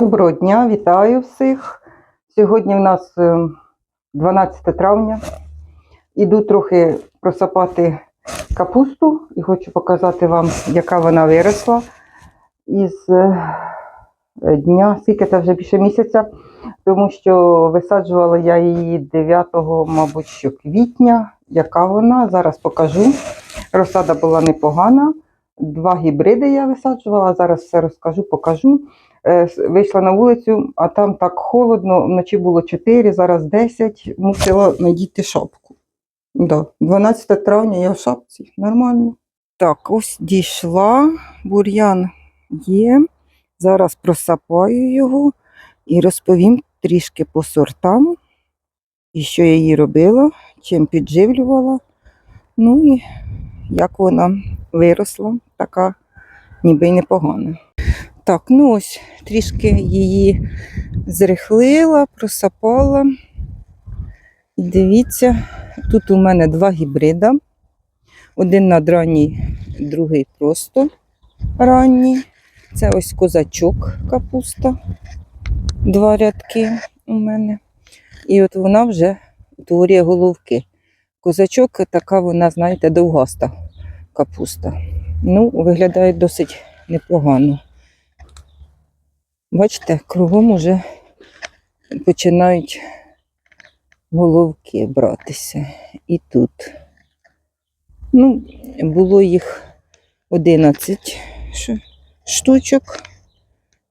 Доброго дня, вітаю всіх. Сьогодні в нас е, 12 травня. Іду трохи просапати капусту і хочу показати вам, яка вона виросла із е, дня, скільки це вже більше місяця, тому що висаджувала я її 9, мабуть, що квітня. Яка вона? Зараз покажу. Розсада була непогана. Два гібриди я висаджувала. Зараз все розкажу, покажу. Е, Вийшла на вулицю, а там так холодно, вночі було 4, зараз 10, мусила надіти шапку. Да. 12 травня я в шапці, нормально. Так, ось дійшла, бур'ян є. Зараз просапаю його і розповім трішки по сортам, і що я її робила, чим підживлювала. Ну і як вона виросла, така ніби й непогана. Так, ну ось трішки її зрихлила, просапала. І дивіться, тут у мене два гібрида. Один надранній, другий просто ранній. Це ось козачок капуста. Два рядки у мене. І от вона вже утворює головки. Козачок така вона, знаєте, довгаста капуста. Ну, виглядає досить непогано. Бачите, кругом уже починають головки братися. І тут. Ну, було їх 11 штучок.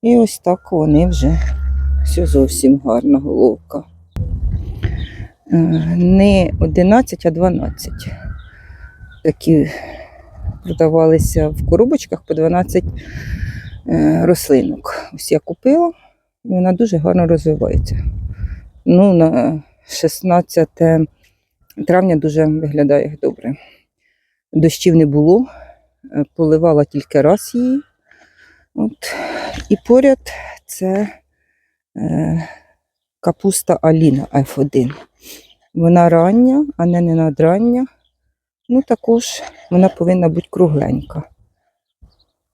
І ось так вони вже все зовсім гарна головка. Е, Не 11, а 12. Такі продавалися в коробочках по 12 е, рослинок. Ось я купила, і вона дуже гарно розвивається. Ну, на 16 травня дуже виглядає добре. Дощів не було, е, поливала тільки раз її. От. І поряд це е, капуста Аліна F1. Вона рання, а не надрання. Ну, також вона повинна бути кругленька.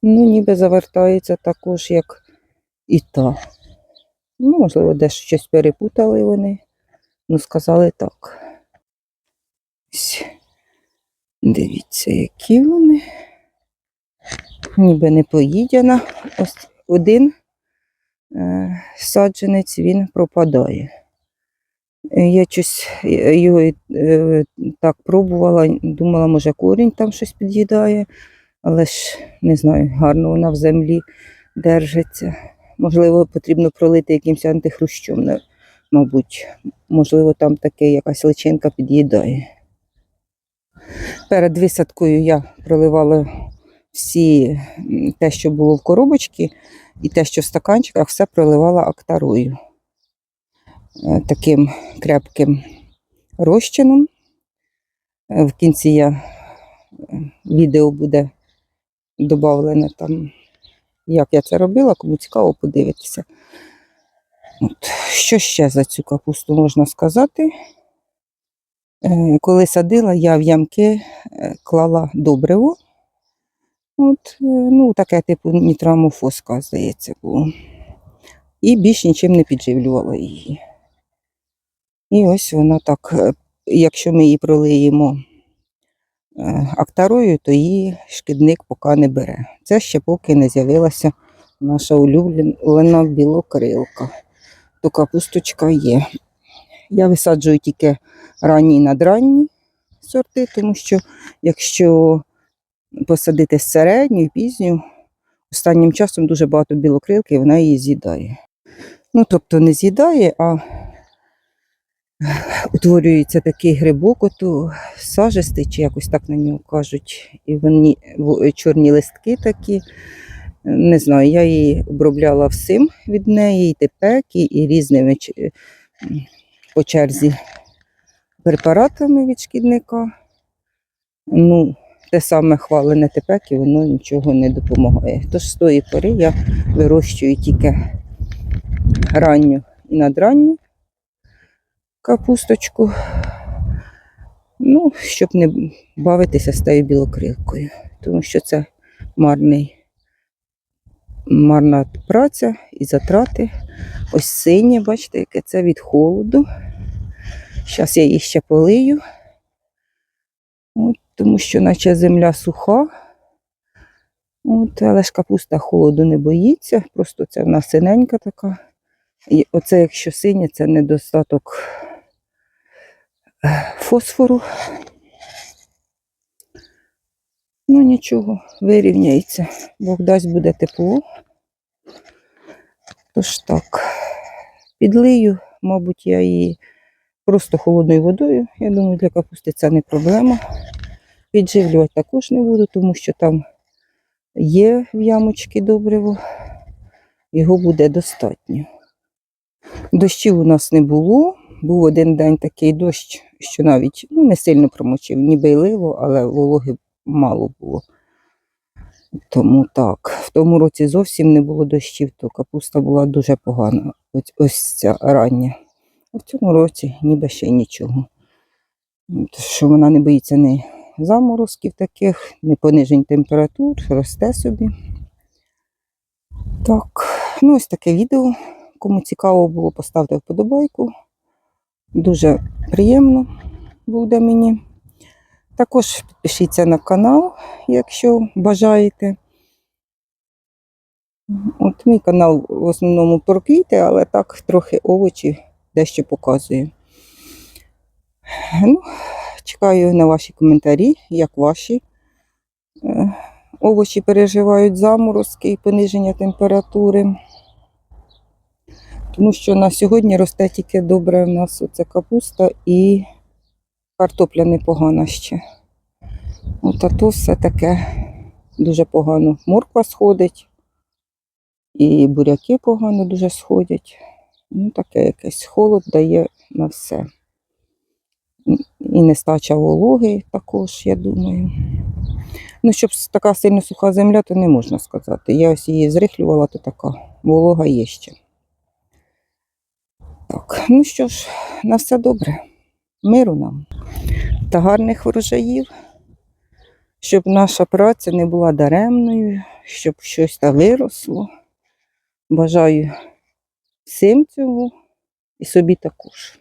Ну, ніби завертається також, як і та. Ну, можливо, десь щось перепутали вони. Ну, сказали так. Дивіться, які вони. Ніби не поїдяна. Ось один е, саджанець він пропадає. Е, Я щось е, його е, так пробувала, думала, може корінь там щось під'їдає, але ж не знаю, гарно вона в землі держиться. Можливо, потрібно пролити якимось антихрущом, мабуть. Можливо, там таке якась личинка під'їдає. Перед висадкою я проливала всі те, що було в коробочці, і те, що в стаканчиках, все проливала актарою. Е, Таким крепким розчином. Е, В кінці я е, відео буде додавлене там, як я це робила, кому цікаво подивитися. От. Що ще за цю капусту можна сказати? Е, Коли садила, я в ямки е, клала добриво. От, е, ну, таке типу нітрамофоска, здається, було. І більш нічим не підживлювала її. І ось вона так, якщо ми її пролиємо актарою, то її шкідник поки не бере. Це ще поки не з'явилася наша улюблена білокрилка. То капусточка є. Я висаджую тільки ранні надранні сорти, тому що якщо посадити середню і пізню, останнім часом дуже багато білокрилки, і вона її з'їдає. Ну, тобто не з'їдає, а утворюється такий грибок, ото сажистий, чи якось так на нього кажуть. І вони чорні листки такі. Не знаю, я її обробляла всім від неї, і тепеки, і різними по черзі препаратами від шкідника. Ну, те саме хвалене тепеки, воно нічого не допомагає. Тож з тої пори я вирощую тільки ранню і надранню капусточку. Ну, щоб не бавитися з тією білокрилкою, тому що це марний марна праця і затрати. Ось синє, бачите, яке це від холоду. Зараз я її ще полию, От, тому що наче земля суха. От, але ж капуста холоду не боїться, просто це в нас синенька така. І оце, якщо синє, це недостаток фосфору. Ну нічого, вирівняється. Бог дасть буде тепло. Тож так, підлию, мабуть, я її просто холодною водою. Я думаю, для капусти це не проблема. Підживлювати також не буду, тому що там є в ямочки добриво, його буде достатньо. Дощів у нас не було. Був один день такий дощ, що навіть ну, не сильно промочив, ніби й лило, але вологи мало було. Тому так, в тому році зовсім не було дощів, то капуста була дуже погана. Ось, ось ця рання. А в цьому році ніби ще нічого. Що вона не боїться ні заморозків таких, ні понижень температур, росте собі. Так, ну ось таке відео. Кому цікаво було, поставте вподобайку. Дуже приємно буде мені. Також підпишіться на канал, якщо бажаєте. От мій канал в основному про квіти, але так трохи овочі дещо показую. Ну, чекаю на ваші коментарі, як ваші е, овочі переживають заморозки і пониження температури. Тому що на сьогодні росте тільки добре у нас оце капуста і картопля непогана ще. От а то все таке дуже погано. Морква сходить, і буряки погано дуже сходять. Ну, таке якесь холод дає на все. І нестача вологи також, я думаю. Ну, щоб така сильно суха земля, то не можна сказати. Я ось її зрихлювала, то така волога є ще. Так, ну що ж, на все добре. Миру нам та гарних врожаїв, щоб наша праця не була даремною, щоб щось та виросло. Бажаю всім цього і собі також.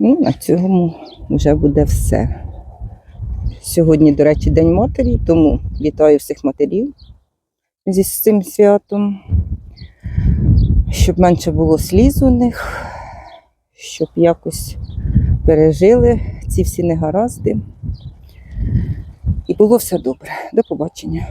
Ну, на цьому вже буде все. Сьогодні, до речі, День матері, тому вітаю всіх матерів зі цим святом, щоб менше було сліз у них, щоб якось пережили ці всі негаразди. І було все добре. До побачення.